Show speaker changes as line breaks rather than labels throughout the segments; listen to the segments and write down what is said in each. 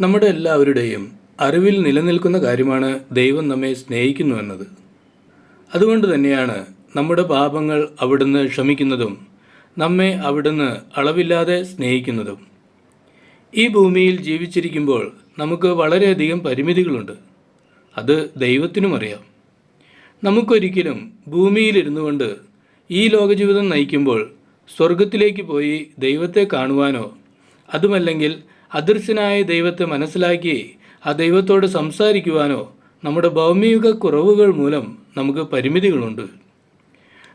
നമ്മുടെ എല്ലാവരുടെയും അറിവിൽ നിലനിൽക്കുന്ന കാര്യമാണ് ദൈവം നമ്മെ സ്നേഹിക്കുന്നു എന്നത്. അതുകൊണ്ട് തന്നെയാണ് നമ്മുടെ പാപങ്ങൾ അവിടുന്ന് ക്ഷമിക്കുന്നതും നമ്മെ അവിടുന്ന് അളവില്ലാതെ സ്നേഹിക്കുന്നതും. ഈ ഭൂമിയിൽ ജീവിച്ചിരിക്കുമ്പോൾ നമുക്ക് വളരെയധികം പരിമിതികളുണ്ട്. അത് ദൈവത്തിനും അറിയാം. നമുക്കൊരിക്കലും ഭൂമിയിലിരുന്നു കൊണ്ട് ഈ ലോകജീവിതം നയിക്കുമ്പോൾ സ്വർഗത്തിലേക്ക് പോയി ദൈവത്തെ കാണുവാനോ അതുമല്ലെങ്കിൽ അദൃശ്യനായ ദൈവത്തെ മനസ്സിലാക്കി ആ ദൈവത്തോട് സംസാരിക്കുവാനോ നമ്മുടെ ഭൗമിക കുറവുകൾ മൂലം നമുക്ക് പരിമിതികളുണ്ട്.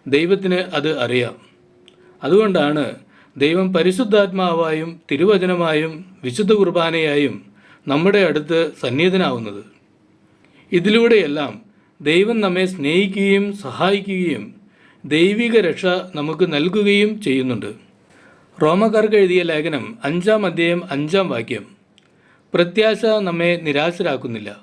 ദൈവത്തിന് അത് അറിയാം. അതുകൊണ്ടാണ് ദൈവം പരിശുദ്ധാത്മാവായും തിരുവചനമായും വിശുദ്ധ കുർബാനയായും നമ്മുടെ അടുത്ത് സന്നിഹിതനാവുന്നത്. ഇതിലൂടെയെല്ലാം ദൈവം നമ്മെ സ്നേഹിക്കുകയും സഹായിക്കുകയും ദൈവിക രക്ഷ നമുക്ക് നൽകുകയും ചെയ്യുന്നുണ്ട്. റോമക്കാർക്ക് എഴുതിയ ലേഖനം അഞ്ചാം അധ്യായം അഞ്ചാം വാക്യം. പ്രത്യാശ നമ്മെ നിരാശരാക്കുന്നില്ല.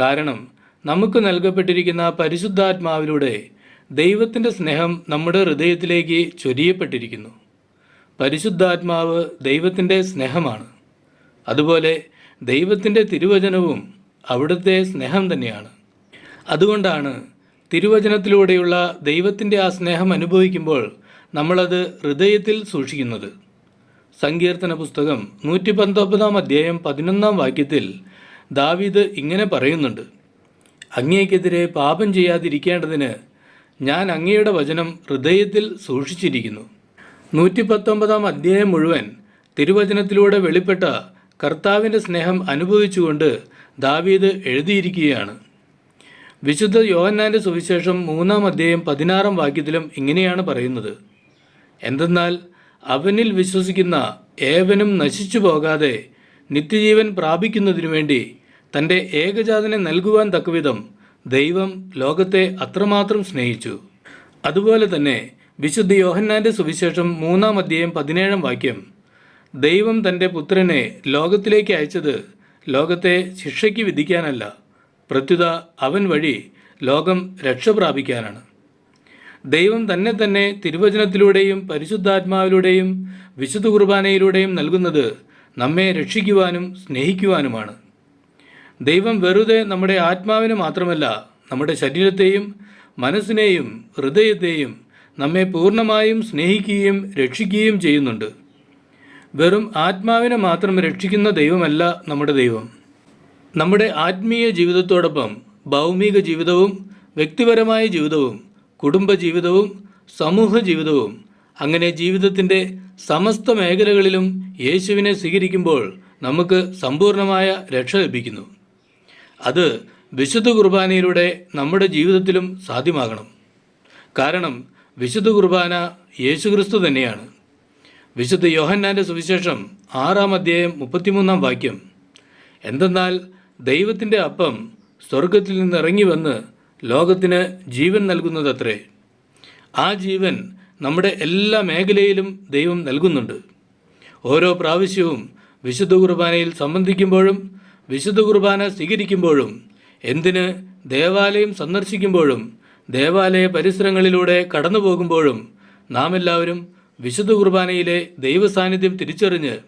കാരണം നമുക്ക് നൽകപ്പെട്ടിരിക്കുന്ന പരിശുദ്ധാത്മാവിലൂടെ ദൈവത്തിന്റെ സ്നേഹം നമ്മുടെ ഹൃദയത്തിലേക്ക് ചൊരിയപ്പെട്ടിരിക്കുന്നു. പരിശുദ്ധാത്മാവ് ദൈവത്തിന്റെ സ്നേഹമാണ്. അതുപോലെ ദൈവത്തിന്റെ തിരുവചനവും അവിടുത്തെ സ്നേഹം തന്നെയാണ്. അതുകൊണ്ടാണ് തിരുവചനത്തിലൂടെയുള്ള ദൈവത്തിന്റെ ആ സ്നേഹം അനുഭവിക്കുമ്പോൾ നമ്മളത് ഹൃദയത്തിൽ സൂക്ഷിക്കുന്നത്. സങ്കീർത്തന പുസ്തകം നൂറ്റി പത്തൊമ്പതാം അധ്യായം പതിനൊന്നാം വാക്യത്തിൽ ദാവീദ് ഇങ്ങനെ പറയുന്നുണ്ട് അങ്ങേക്കെതിരെ പാപം ചെയ്യാതിരിക്കേണ്ടതിന് ഞാൻ അങ്ങയുടെ വചനം ഹൃദയത്തിൽ സൂക്ഷിച്ചിരിക്കുന്നു. നൂറ്റി പത്തൊമ്പതാം അധ്യായം മുഴുവൻ തിരുവചനത്തിലൂടെ വെളിപ്പെട്ട കർത്താവിന്റെ സ്നേഹം അനുഭവിച്ചുകൊണ്ട് ദാവീദ് എഴുതിയിരിക്കുകയാണ്. വിശുദ്ധ യോഹന്നാന്റെ സുവിശേഷം മൂന്നാം അധ്യായം പതിനാറാം വാക്യത്തിലും ഇങ്ങനെയാണ് പറയുന്നത് എന്തെന്നാൽ അവനിൽ വിശ്വസിക്കുന്ന ഏവനും നശിച്ചു പോകാതെ നിത്യജീവൻ പ്രാപിക്കുന്നതിനു വേണ്ടി തന്റെ ഏകജാതനെ നൽകുവാൻ തക്കവിധം ദൈവം ലോകത്തെ അത്രമാത്രം സ്നേഹിച്ചു. അതുപോലെ തന്നെ വിശുദ്ധ യോഹന്നാന്റെ സുവിശേഷം മൂന്നാം അധ്യായം പതിനേഴാം വാക്യം ദൈവം തന്റെ പുത്രനെ ലോകത്തിലേക്ക് അയച്ചത് ലോകത്തെ ശിക്ഷയ്ക്ക് വിധിക്കാനല്ല പ്രത്യുത അവൻ വഴി ലോകം രക്ഷ പ്രാപിക്കാനാണ്. ദൈവം തന്നെ തന്നെ തിരുവചനത്തിലൂടെയും പരിശുദ്ധാത്മാവിലൂടെയും വിശുദ്ധ കുർബാനയിലൂടെയും നൽകുന്നത് നമ്മെ രക്ഷിക്കുവാനും സ്നേഹിക്കുവാനുമാണ്. ദൈവം വെറുതെ നമ്മുടെ ആത്മാവിനെ മാത്രമല്ല നമ്മുടെ ശരീരത്തെയും മനസ്സിനെയും ഹൃദയത്തെയും നമ്മെ പൂർണമായും സ്നേഹിക്കുകയും രക്ഷിക്കുകയും ചെയ്യുന്നുണ്ട്. വെറും ആത്മാവിനെ മാത്രം രക്ഷിക്കുന്ന ദൈവമല്ല നമ്മുടെ ദൈവം. നമ്മുടെ ആത്മീയ ജീവിതത്തോടൊപ്പം ഭൗമിക ജീവിതവും വ്യക്തിപരമായ ജീവിതവും കുടുംബ ജീവിതവും സമൂഹ ജീവിതവും അങ്ങനെ ജീവിതത്തിന്റെ സമസ്ത മേഖലകളിലും യേശുവിനെ സ്വീകരിക്കുമ്പോൾ നമുക്ക് സമ്പൂർണമായ രക്ഷ ലഭിക്കുന്നു. അത് വിശുദ്ധ കുർബാനയിലൂടെ നമ്മുടെ ജീവിതത്തിലും സാധ്യമാകണം. കാരണം വിശുദ്ധ കുർബാന യേശുക്രിസ്തു തന്നെയാണ്. വിശുദ്ധ യോഹന്നാന്റെ സുവിശേഷം ആറാം അധ്യായം മുപ്പത്തിമൂന്നാം വാക്യം. എന്തെന്നാൽ ദൈവത്തിന്റെ അപ്പം സ്വർഗത്തിൽ നിന്ന് ഇറങ്ങി വന്ന് ലോകത്തിന് ജീവൻ നൽകുന്നതത്രേ. ആ ജീവൻ നമ്മുടെ എല്ലാ മേഖലയിലും ദൈവം നൽകുന്നുണ്ട്. ഓരോ പ്രാവശ്യവും വിശുദ്ധ കുർബാനയിൽ സംബന്ധിക്കുമ്പോഴും വിശുദ്ധ കുർബാന സ്വീകരിക്കുമ്പോഴും എന്തിന് ദേവാലയം സന്ദർശിക്കുമ്പോഴും ദേവാലയ പരിസരങ്ങളിലൂടെ കടന്നു പോകുമ്പോഴും നാം എല്ലാവരും വിശുദ്ധ കുർബാനയിലെ ദൈവസാന്നിധ്യം തിരിച്ചറിഞ്ഞ്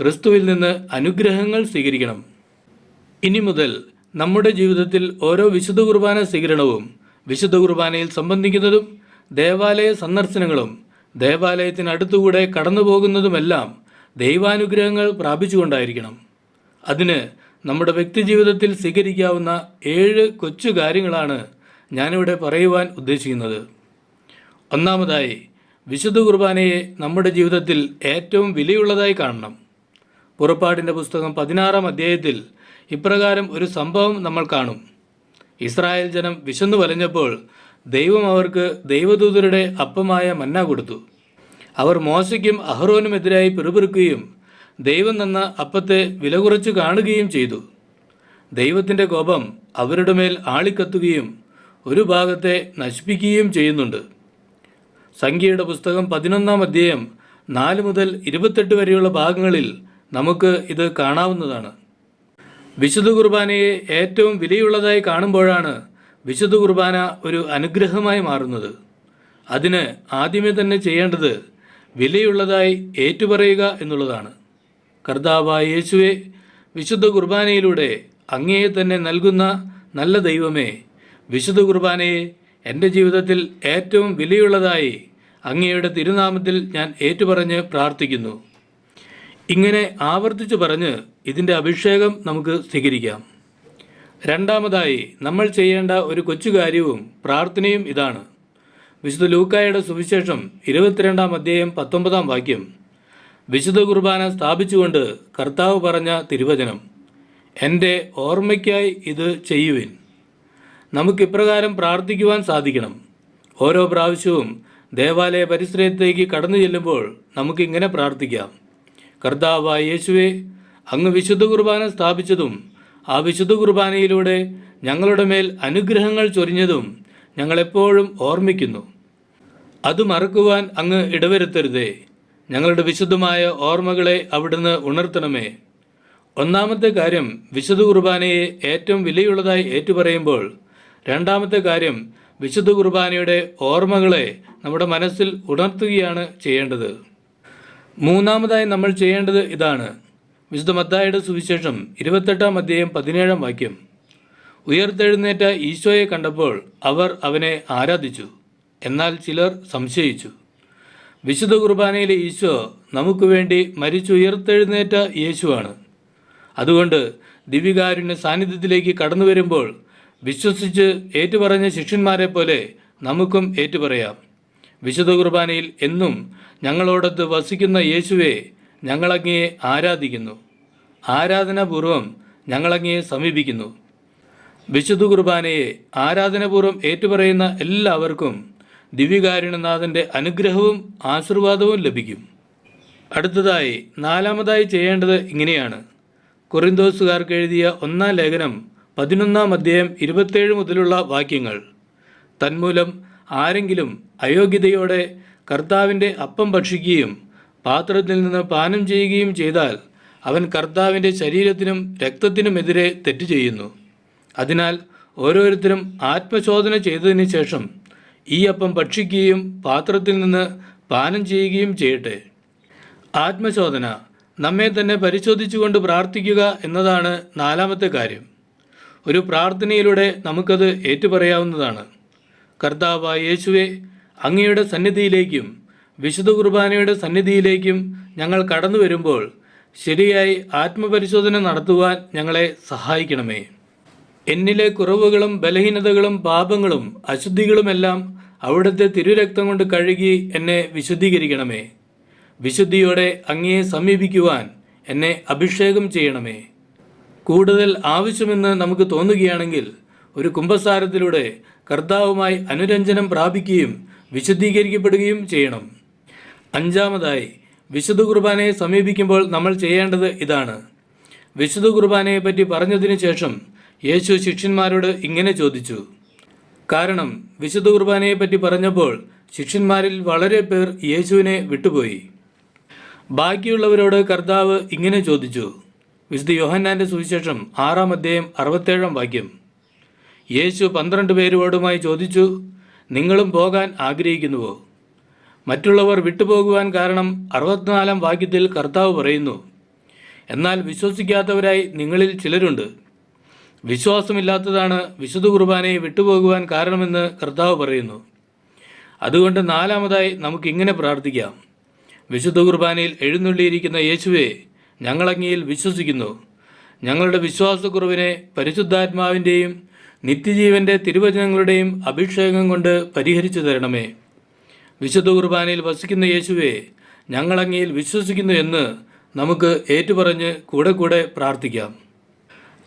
ക്രിസ്തുവിൽ നിന്ന് അനുഗ്രഹങ്ങൾ സ്വീകരിക്കണം. ഇനി മുതൽ നമ്മുടെ ജീവിതത്തിൽ ഓരോ വിശുദ്ധ കുർബാന സ്വീകരണവും വിശുദ്ധ കുർബാനയിൽ സംബന്ധിക്കുന്നതും ദേവാലയ സന്ദർശനങ്ങളും ദേവാലയത്തിനടുത്തുകൂടെ കടന്നു പോകുന്നതുമെല്ലാം ദൈവാനുഗ്രഹങ്ങൾ പ്രാപിച്ചുകൊണ്ടായിരിക്കണം. അതിന് നമ്മുടെ വ്യക്തിജീവിതത്തിൽ സ്വീകരിക്കാവുന്ന ഏഴ് കൊച്ചു കാര്യങ്ങളാണ് ഞാനിവിടെ പറയുവാൻ ഉദ്ദേശിക്കുന്നത്. ഒന്നാമതായി വിശുദ്ധ കുർബാനയെ നമ്മുടെ ജീവിതത്തിൽ ഏറ്റവും വിലയുള്ളതായി കാണണം. പുറപ്പാടിന്റെ പുസ്തകം പതിനാറാം അധ്യായത്തിൽ ഇപ്രകാരം ഒരു സംഭവം നമ്മൾ കാണും. ഇസ്രായേൽ ജനം വിശന്നു വലഞ്ഞപ്പോൾ ദൈവം അവർക്ക് ദൈവദൂതരുടെ അപ്പമായ മന്ന കൊടുത്തു. അവർ മോശയ്ക്കും അഹ്റോനുമെതിരായി പിറുപിറുക്കുകയും ദൈവം തന്ന അപ്പത്തെ വില കുറച്ച് കാണുകയും ചെയ്തു. ദൈവത്തിന്റെ കോപം അവരുടെ മേൽ ആളിക്കത്തുകയും ഒരു ഭാഗത്തെ നശിപ്പിക്കുകയും ചെയ്യുന്നുണ്ട്. സംഖ്യയുടെ പുസ്തകം പതിനൊന്നാം അധ്യായം നാല് മുതൽ ഇരുപത്തെട്ട് വരെയുള്ള ഭാഗങ്ങളിൽ നമുക്ക് ഇത് കാണാവുന്നതാണ്. വിശുദ്ധ കുർബാനയെ ഏറ്റവും വിലയുള്ളതായി കാണുമ്പോഴാണ് വിശുദ്ധ കുർബാന ഒരു അനുഗ്രഹമായി മാറുന്നത്. അതിന് ആദ്യമേ തന്നെ ചെയ്യേണ്ടത് വിലയുള്ളതായി ഏറ്റുപറയുക എന്നുള്ളതാണ്. കർത്താവായ യേശുവെ വിശുദ്ധ കുർബാനയിലൂടെ അങ്ങേയെ തന്നെ നൽകുന്ന നല്ല ദൈവമേ വിശുദ്ധ കുർബാനയെ എന്റെ ജീവിതത്തിൽ ഏറ്റവും വിലയുള്ളതായി അങ്ങയുടെ തിരുനാമത്തിൽ ഞാൻ ഏറ്റുപറഞ്ഞ് പ്രാർത്ഥിക്കുന്നു. ഇങ്ങനെ ആവർത്തിച്ചു പറഞ്ഞ് ഇതിന്റെ അഭിഷേകം നമുക്ക് സ്വീകരിക്കാം. രണ്ടാമതായി നമ്മൾ ചെയ്യേണ്ട ഒരു കൊച്ചു കാര്യവും പ്രാർത്ഥനയും ഇതാണ്. വിശുദ്ധ ലൂക്കായുടെ സുവിശേഷം ഇരുപത്തിരണ്ടാം അധ്യായം പത്തൊമ്പതാം വാക്യം. വിശുദ്ധ കുർബാന സ്ഥാപിച്ചുകൊണ്ട് കർത്താവ് പറഞ്ഞ തിരുവചനം എന്റെ ഓർമ്മയ്ക്കായി ഇത് ചെയ്യുവിൻ. നമുക്കിപ്രകാരം പ്രാർത്ഥിക്കുവാൻ സാധിക്കണം. ഓരോ പ്രാവശ്യവും ദേവാലയ പരിസരത്തേക്ക് കടന്നു ചെല്ലുമ്പോൾ നമുക്കിങ്ങനെ പ്രാർത്ഥിക്കാം. കർത്താവായ യേശുവെ അങ്ങ് വിശുദ്ധ കുർബാന സ്ഥാപിച്ചതും ആ വിശുദ്ധ കുർബാനയിലൂടെ ഞങ്ങളുടെ മേൽ അനുഗ്രഹങ്ങൾ ചൊരിഞ്ഞതും ഞങ്ങളെപ്പോഴും ഓർമ്മിക്കുന്നു. അത് മറക്കുവാൻ അങ്ങ് ഇടവരുത്തരുതേ. ഞങ്ങളുടെ വിശുദ്ധമായ ഓർമ്മകളെ അവിടുന്ന് ഉണർത്തണമേ. ഒന്നാമത്തെ കാര്യം വിശുദ്ധ കുർബാനയെ ഏറ്റവും വിലയുള്ളതായി ഏറ്റുപറയുമ്പോൾ രണ്ടാമത്തെ കാര്യം വിശുദ്ധ കുർബാനയുടെ ഓർമ്മകളെ നമ്മുടെ മനസ്സിൽ ഉണർത്തുകയാണ് ചെയ്യേണ്ടത്. മൂന്നാമതായി നമ്മൾ ചെയ്യേണ്ടത് ഇതാണ്. വിശുദ്ധ മത്തായുടെ സുവിശേഷം ഇരുപത്തെട്ടാം അധ്യായം പതിനേഴാം വാക്യം. ഉയർത്തെഴുന്നേറ്റ ഈശോയെ കണ്ടപ്പോൾ അവർ അവനെ ആരാധിച്ചു. എന്നാൽ ചിലർ സംശയിച്ചു. വിശുദ്ധ കുർബാനയിലെ ഈശോ നമുക്ക് വേണ്ടി മരിച്ചുയർത്തെഴുന്നേറ്റ യേശുവാണ്. അതുകൊണ്ട് ദിവ്യകാരുണ്യ സാന്നിധ്യത്തിലേക്ക് കടന്നു വരുമ്പോൾ വിശ്വസിച്ച് ഏറ്റുപറഞ്ഞ ശിഷ്യന്മാരെ പോലെ നമുക്കും ഏറ്റുപറയാം. വിശുദ്ധ കുർബാനയിൽ എന്നും ഞങ്ങളോടൊത്ത് വസിക്കുന്ന യേശുവെ ഞങ്ങളങ്ങയെ ആരാധിക്കുന്നു. ആരാധനാപൂർവം ഞങ്ങളങ്ങയെ സമീപിക്കുന്നു. വിശുദ്ധ കുർബാനയെ ആരാധനാപൂർവം ഏറ്റുപറയുന്ന എല്ലാവർക്കും ദിവ്യകാരുണനാഥന്റെ അനുഗ്രഹവും ആശീർവാദവും ലഭിക്കും. അടുത്തതായി നാലാമതായി ചെയ്യേണ്ടത് ഇങ്ങനെയാണ്. കൊറിന്തോസുകാർക്ക് എഴുതിയ ഒന്നാം ലേഖനം പതിനൊന്നാം അധ്യായം ഇരുപത്തേഴ് മുതലുള്ള വാക്യങ്ങൾ. തന്മൂലം ആരെങ്കിലും അയോഗ്യതയോടെ കർത്താവിന്റെ അപ്പം ഭക്ഷിക്കുകയും പാത്രത്തിൽ നിന്ന് പാനം ചെയ്യുകയും ചെയ്താൽ അവൻ കർത്താവിന്റെ ശരീരത്തിനും രക്തത്തിനുമെതിരെ തെറ്റ് ചെയ്യുന്നു. അതിനാൽ ഓരോരുത്തരും ആത്മശോധന ചെയ്തതിന് ശേഷം ഈ അപ്പം ഭക്ഷിക്കുകയും പാത്രത്തിൽ നിന്ന് പാനം ചെയ്യുകയും ചെയ്യട്ടെ. ആത്മശോധന നമ്മെ തന്നെ പരിശോധിച്ചുകൊണ്ട് പ്രാർത്ഥിക്കുക എന്നതാണ് നാലാമത്തെ കാര്യം. ഒരു പ്രാർത്ഥനയിലൂടെ നമുക്കത് ഏറ്റുപറയാവുന്നതാണ്. കർത്താവായ യേശുവെ അങ്ങയുടെ സന്നിധിയിലേക്കും വിശുദ്ധ കുർബാനയുടെ സന്നിധിയിലേക്കും ഞങ്ങൾ കടന്നു വരുമ്പോൾ ശരിയായി ആത്മപരിശോധന നടത്തുവാൻ ഞങ്ങളെ സഹായിക്കണമേ. എന്നിലെ കുറവുകളും ബലഹീനതകളും പാപങ്ങളും അശുദ്ധികളുമെല്ലാം അവിടുത്തെ തിരുരക്തം കൊണ്ട് കഴുകി എന്നെ വിശുദ്ധീകരിക്കണമേ. വിശുദ്ധിയോടെ അങ്ങയെ സമീപിക്കുവാൻ എന്നെ അഭിഷേകം ചെയ്യണമേ. കൂടുതൽ ആവശ്യമെന്ന് നമുക്ക് തോന്നുകയാണെങ്കിൽ ഒരു കുംഭസാരത്തിലൂടെ കർത്താവുമായി അനുരഞ്ജനം പ്രാപിക്കുകയും വിശദീകരിക്കപ്പെടുകയും ചെയ്യണം. അഞ്ചാമതായി വിശുദ്ധ കുർബാനയെ സമീപിക്കുമ്പോൾ നമ്മൾ ചെയ്യേണ്ടത് ഇതാണ്. വിശുദ്ധ കുർബാനയെ പറ്റി പറഞ്ഞതിന് ശേഷം യേശു ശിഷ്യന്മാരോട് ഇങ്ങനെ ചോദിച്ചു. കാരണം വിശുദ്ധ കുർബാനയെ പറ്റി പറഞ്ഞപ്പോൾ ശിഷ്യന്മാരിൽ വളരെ പേർ യേശുവിനെ വിട്ടുപോയി. ബാക്കിയുള്ളവരോട് കർത്താവ് ഇങ്ങനെ ചോദിച്ചു. വിശുദ്ധ യോഹന്നാന്റെ സുവിശേഷം ആറാം അധ്യായം അറുപത്തേഴാം വാക്യം. യേശു പന്ത്രണ്ട് പേരോടുമായി ചോദിച്ചു നിങ്ങളും പോകാൻ ആഗ്രഹിക്കുന്നുവോ? മറ്റുള്ളവർ വിട്ടുപോകുവാൻ കാരണം അറുപത്തിനാലാം വാക്യത്തിൽ കർത്താവ് പറയുന്നു എന്നാൽ വിശ്വസിക്കാത്തവരായി നിങ്ങളിൽ ചിലരുണ്ട്. വിശ്വാസമില്ലാത്തതാണ് വിശുദ്ധ കുർബാനയെ വിട്ടുപോകുവാൻ കാരണമെന്ന് കർത്താവ് പറയുന്നു. അതുകൊണ്ട് നാലാമതായി നമുക്കിങ്ങനെ പ്രാർത്ഥിക്കാം. വിശുദ്ധ കുർബാനയിൽ എഴുന്നള്ളിയിരിക്കുന്ന യേശുവെ ഞങ്ങളങ്ങയിൽ വിശ്വസിക്കുന്നു. ഞങ്ങളുടെ വിശ്വാസക്കുറവിനെ പരിശുദ്ധാത്മാവിന്റെയും നിത്യജീവന്റെ തിരുവചനങ്ങളുടെയും അഭിഷേകം കൊണ്ട് പരിഹരിച്ചു തരണമേ. വിശുദ്ധ കുർബാനയിൽ വസിക്കുന്ന യേശുവെ ഞങ്ങളങ്ങയിൽ വിശ്വസിക്കുന്നു എന്ന് നമുക്ക് ഏറ്റുപറഞ്ഞ് കൂടെ കൂടെ പ്രാർത്ഥിക്കാം.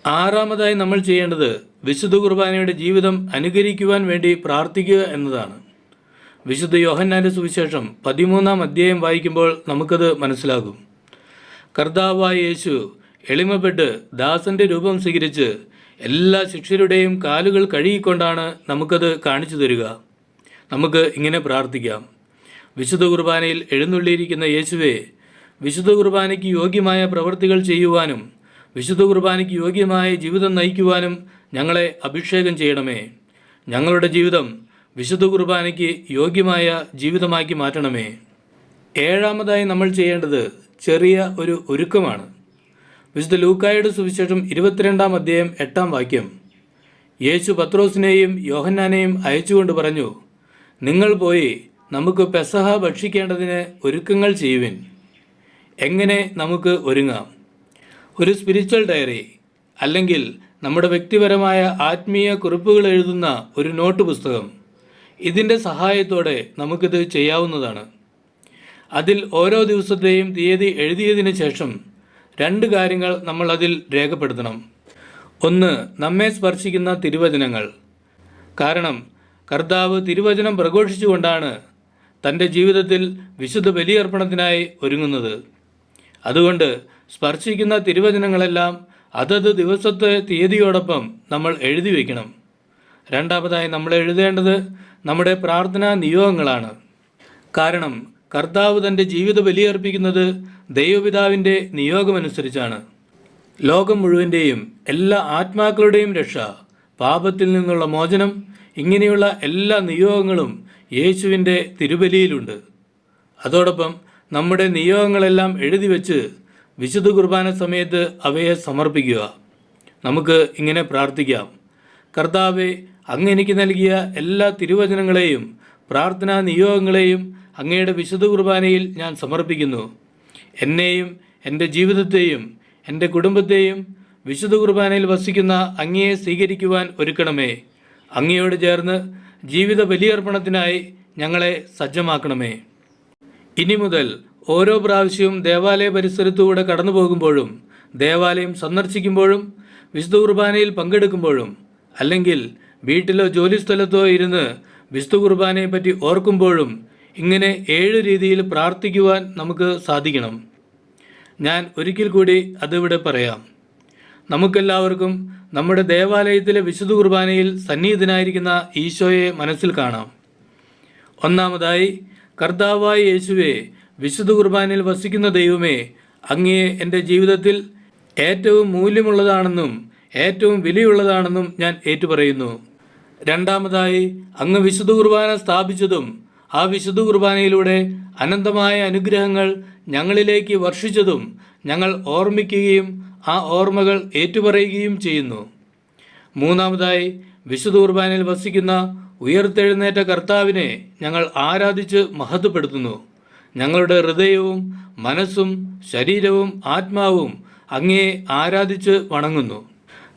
ആറാമതായി നമ്മൾ ചെയ്യേണ്ടത് വിശുദ്ധ കുർബാനയുടെ ജീവിതം അനുകരിക്കുവാൻ വേണ്ടി പ്രാർത്ഥിക്കുക എന്നതാണ്. വിശുദ്ധ യോഹന്നാന്റെ സുവിശേഷം പതിമൂന്നാം അധ്യായം വായിക്കുമ്പോൾ നമുക്കത് മനസ്സിലാകും. കർത്താവായ യേശു എളിമപ്പെട്ട് ദാസന്റെ രൂപം സ്വീകരിച്ച് എല്ലാ ശിഷ്യരുടെയും കാലുകൾ കഴുകിക്കൊണ്ടാണ് നമുക്കത് കാണിച്ചു തരിക. നമുക്ക് ഇങ്ങനെ പ്രാർത്ഥിക്കാം. വിശുദ്ധ കുർബാനയിൽ എഴുന്നള്ളിയിരിക്കുന്ന യേശുവെ വിശുദ്ധ കുർബാനയ്ക്ക് യോഗ്യമായ പ്രവൃത്തികൾ ചെയ്യുവാനും വിശുദ്ധ കുർബാനയ്ക്ക് യോഗ്യമായ ജീവിതം നയിക്കുവാനും ഞങ്ങളെ അഭിഷേകം ചെയ്യണമേ. ഞങ്ങളുടെ ജീവിതം വിശുദ്ധ കുർബാനയ്ക്ക് യോഗ്യമായ ജീവിതമാക്കി മാറ്റണമേ. ഏഴാമതായി നമ്മൾ ചെയ്യേണ്ടത് ചെറിയ ഒരു ഒരുക്കമാണ്. വിശുദ്ധ ലൂക്കായുടെ സുവിശേഷം ഇരുപത്തിരണ്ടാം അധ്യായം എട്ടാം വാക്യം. യേശു പത്രോസിനെയും യോഹന്നാനെയും അയച്ചുകൊണ്ട് പറഞ്ഞു നിങ്ങൾ പോയി നമുക്ക് പെസഹ ഭക്ഷിക്കേണ്ടതിന് ഒരുക്കങ്ങൾ ചെയ്യുവിൻ. എങ്ങനെ നമുക്ക് ഒരുങ്ങാം? ഒരു സ്പിരിച്വൽ ഡയറി അല്ലെങ്കിൽ നമ്മുടെ വ്യക്തിപരമായ ആത്മീയ കുറിപ്പുകൾ എഴുതുന്ന ഒരു നോട്ട് പുസ്തകം. ഇതിന്റെ സഹായത്തോടെ നമുക്കിത് ചെയ്യാവുന്നതാണ്. അതിൽ ഓരോ ദിവസത്തെയും തീയതി എഴുതിയതിനു ശേഷം രണ്ട് കാര്യങ്ങൾ നമ്മൾ അതിൽ രേഖപ്പെടുത്തണം. ഒന്ന് നമ്മെ സ്പർശിക്കുന്ന തിരുവചനങ്ങൾ. കാരണം കർത്താവ് തിരുവചനം പ്രഘോഷിച്ചുകൊണ്ടാണ് തന്റെ ജീവിതത്തിൽ വിശുദ്ധ ബലിയർപ്പണത്തിനായി ഒരുങ്ങുന്നത്. അതുകൊണ്ട് സ്പർശിക്കുന്ന തിരുവചനങ്ങളെല്ലാം അതത് ദിവസത്തെ തീയതിയോടൊപ്പം നമ്മൾ എഴുതി വയ്ക്കണം രണ്ടാമതായി നമ്മൾ എഴുതേണ്ടത് നമ്മുടെ പ്രാർത്ഥനാ നിയോഗങ്ങളാണ്. കാരണം കർത്താവ് തന്റെ ജീവിത ബലിയർപ്പിക്കുന്നത് ദൈവപിതാവിന്റെ നിയോഗമനുസരിച്ചാണ്. ലോകം മുഴുവന്റെയും എല്ലാ ആത്മാക്കളുടെയും രക്ഷ പാപത്തിൽ നിന്നുള്ള മോചനം ഇങ്ങനെയുള്ള എല്ലാ നിയോഗങ്ങളും യേശുവിന്റെ തിരുബലിയിലുണ്ട്. അതോടൊപ്പം നമ്മുടെ നിയോഗങ്ങളെല്ലാം എഴുതി വെച്ച് വിശുദ്ധ കുർബാന സമയത്ത് അവയെ സമർപ്പിക്കുക. നമുക്ക് ഇങ്ങനെ പ്രാർത്ഥിക്കാം. കർത്താവെ അങ്ങ് എനിക്ക് നൽകിയ എല്ലാ തിരുവചനങ്ങളെയും പ്രാർത്ഥനാ നിയോഗങ്ങളെയും അങ്ങയുടെ വിശുദ്ധ കുർബാനയിൽ ഞാൻ സമർപ്പിക്കുന്നു. എന്നെയും എന്റെ ജീവിതത്തെയും എന്റെ കുടുംബത്തെയും വിശുദ്ധ കുർബാനയിൽ വസിക്കുന്ന അങ്ങയെ സ്വീകരിക്കുവാൻ ഒരുക്കണമേ. അങ്ങയോട് ചേർന്ന് ജീവിത ബലിയർപ്പണത്തിനായി ഞങ്ങളെ സജ്ജമാക്കണമേ. ഇനി മുതൽ ഓരോ പ്രാവശ്യവും ദേവാലയ പരിസരത്തുകൂടെ കടന്നു പോകുമ്പോഴും ദേവാലയം സന്ദർശിക്കുമ്പോഴും വിശുദ്ധ കുർബാനയിൽ പങ്കെടുക്കുമ്പോഴും അല്ലെങ്കിൽ വീട്ടിലോ ജോലിസ്ഥലത്തോ ഇരുന്ന് വിശുദ്ധ കുർബാനയെപ്പറ്റി ഓർക്കുമ്പോഴും ഇങ്ങനെ ഏഴ് രീതിയിൽ പ്രാർത്ഥിക്കുവാൻ നമുക്ക് സാധിക്കണം. ഞാൻ ഒരിക്കൽ കൂടി അതിവിടെ പറയാം. നമുക്കെല്ലാവർക്കും നമ്മുടെ ദേവാലയത്തിലെ വിശുദ്ധ കുർബാനയിൽ സന്നിഹിതനായിരിക്കുന്ന ഈശോയെ മനസ്സിൽ കാണാം. ഒന്നാമതായി കർത്താവായ യേശുവെ വിശുദ്ധ കുർബാനയിൽ വസിക്കുന്ന ദൈവമേ അങ്ങയെ എന്റെ ജീവിതത്തിൽ ഏറ്റവും മൂല്യമുള്ളതാണെന്നും ഏറ്റവും വിലയുള്ളതാണെന്നും ഞാൻ ഏറ്റുപറയുന്നു. രണ്ടാമതായി അങ്ങ് വിശുദ്ധ കുർബാന സ്ഥാപിച്ചതും ആ വിശുദ്ധ കുർബാനയിലൂടെ അനന്തമായ അനുഗ്രഹങ്ങൾ ഞങ്ങളിലേക്ക് വർഷിച്ചതും ഞങ്ങൾ ഓർമ്മിക്കുകയും ആ ഓർമ്മകൾ ഏറ്റുപറയുകയും ചെയ്യുന്നു. മൂന്നാമതായി വിശുദ്ധ കുർബാനയിൽ വസിക്കുന്ന ഉയർത്തെഴുന്നേറ്റ കർത്താവിനെ ഞങ്ങൾ ആരാധിച്ച് മഹത്വപ്പെടുത്തുന്നു. ഞങ്ങളുടെ ഹൃദയവും മനസ്സും ശരീരവും ആത്മാവും അങ്ങേ ആരാധിച്ച് വണങ്ങുന്നു.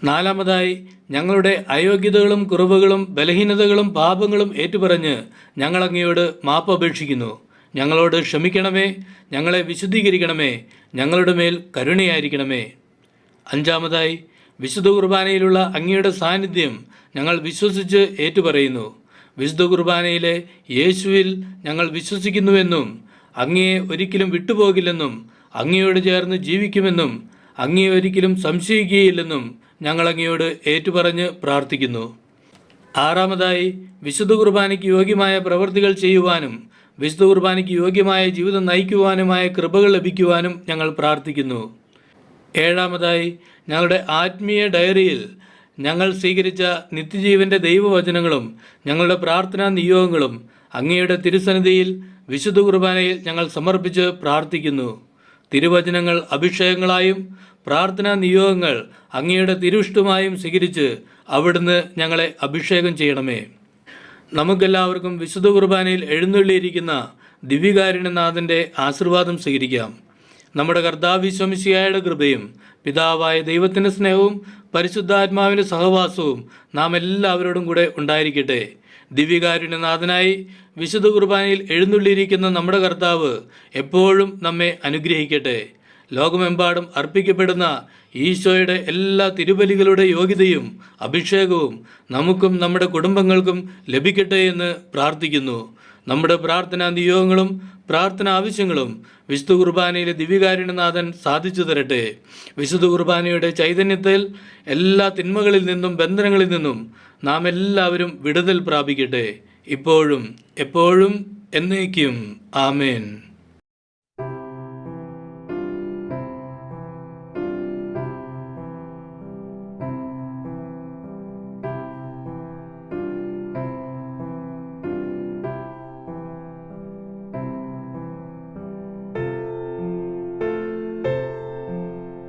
നാലാമതായി ഞങ്ങളുടെ അയോഗ്യതകളും കുറവുകളും ബലഹീനതകളും പാപങ്ങളും ഏറ്റുപറഞ്ഞ് ഞങ്ങളങ്ങയോട് മാപ്പ് അപേക്ഷിക്കുന്നു. ഞങ്ങളോട് ക്ഷമിക്കണമേ ഞങ്ങളെ വിശുദ്ധീകരിക്കണമേ ഞങ്ങളുടെ മേൽ കരുണയായിരിക്കണമേ. അഞ്ചാമതായി വിശുദ്ധ കുർബാനയിലുള്ള അങ്ങയുടെ സാന്നിധ്യം ഞങ്ങൾ വിശ്വസിച്ച് ഏറ്റുപറയുന്നു. വിശുദ്ധ കുർബാനയിലെ യേശുവിൽ ഞങ്ങൾ വിശ്വസിക്കുന്നുവെന്നും അങ്ങയെ ഒരിക്കലും വിട്ടുപോകില്ലെന്നും അങ്ങയോട് ചേർന്ന് ജീവിക്കുമെന്നും അങ്ങയെ ഒരിക്കലും സംശയിക്കുകയില്ലെന്നും ഞങ്ങൾ അങ്ങയോട് ഏറ്റുപറഞ്ഞ് പ്രാർത്ഥിക്കുന്നു. ആറാമതായി വിശുദ്ധ കുർബാനയ്ക്ക് യോഗ്യമായ പ്രവൃത്തികൾ ചെയ്യുവാനും വിശുദ്ധ കുർബാനയ്ക്ക് യോഗ്യമായ ജീവിതം നയിക്കുവാനുമായ കൃപകൾ ലഭിക്കുവാനും ഞങ്ങൾ പ്രാർത്ഥിക്കുന്നു. ഏഴാമതായി ഞങ്ങളുടെ ആത്മീയ ഡയറിയിൽ ഞങ്ങൾ സ്വീകരിച്ച നിത്യജീവന്റെ ദൈവവചനങ്ങളും ഞങ്ങളുടെ പ്രാർത്ഥനാ നിയോഗങ്ങളും അങ്ങയുടെ തിരുസന്നിധിയിൽ വിശുദ്ധ കുർബാനയിൽ ഞങ്ങൾ സമർപ്പിച്ച് പ്രാർത്ഥിക്കുന്നു. തിരുവചനങ്ങൾ അഭിഷേകങ്ങളായും പ്രാർത്ഥനാ നിയോഗങ്ങൾ അങ്ങയുടെ തിരുഷ്ടമായും സ്വീകരിച്ച് അവിടുന്ന് ഞങ്ങളെ അഭിഷേകം ചെയ്യണമേ. നമുക്കെല്ലാവർക്കും വിശുദ്ധ കുർബാനയിൽ എഴുന്നള്ളിയിരിക്കുന്ന ദിവ്യകാരുണ്യനാഥന്റെ ആശീർവാദം സ്വീകരിക്കാം. നമ്മുടെ കർത്താവിശ്വമിശിയായുടെ കൃപയും പിതാവായ ദൈവത്തിന്റെ സ്നേഹവും പരിശുദ്ധാത്മാവിന്റെ സഹവാസവും നാം എല്ലാവരോടും കൂടെ ഉണ്ടായിരിക്കട്ടെ. ദിവ്യകാരുണ്യനാഥനായി വിശുദ്ധ കുർബാനയിൽ എഴുന്നള്ളിയിരിക്കുന്ന നമ്മുടെ കർത്താവ് എപ്പോഴും നമ്മെ അനുഗ്രഹിക്കട്ടെ. ലോകമെമ്പാടും അർപ്പിക്കപ്പെടുന്ന ഈശോയുടെ എല്ലാ തിരുബലികളുടെ യോഗ്യതയും അഭിഷേകവും നമുക്കും നമ്മുടെ കുടുംബങ്ങൾക്കും ലഭിക്കട്ടെ എന്ന് പ്രാർത്ഥിക്കുന്നു. നമ്മുടെ പ്രാർത്ഥനാ നിയോഗങ്ങളും പ്രാർത്ഥനാ ആവശ്യങ്ങളും വിശുദ്ധ കുർബാനയിലെ ദിവ്യകാരുണ്യനാഥൻ സാധിച്ചു തരട്ടെ. വിശുദ്ധ കുർബാനയുടെ ചൈതന്യത്തിൽ എല്ലാ തിന്മകളിൽ നിന്നും ബന്ധനങ്ങളിൽ നിന്നും നാം എല്ലാവരും വിടുതൽ പ്രാപിക്കട്ടെ. ഇപ്പോഴും എപ്പോഴും എന്നേക്കും. ആമേൻ.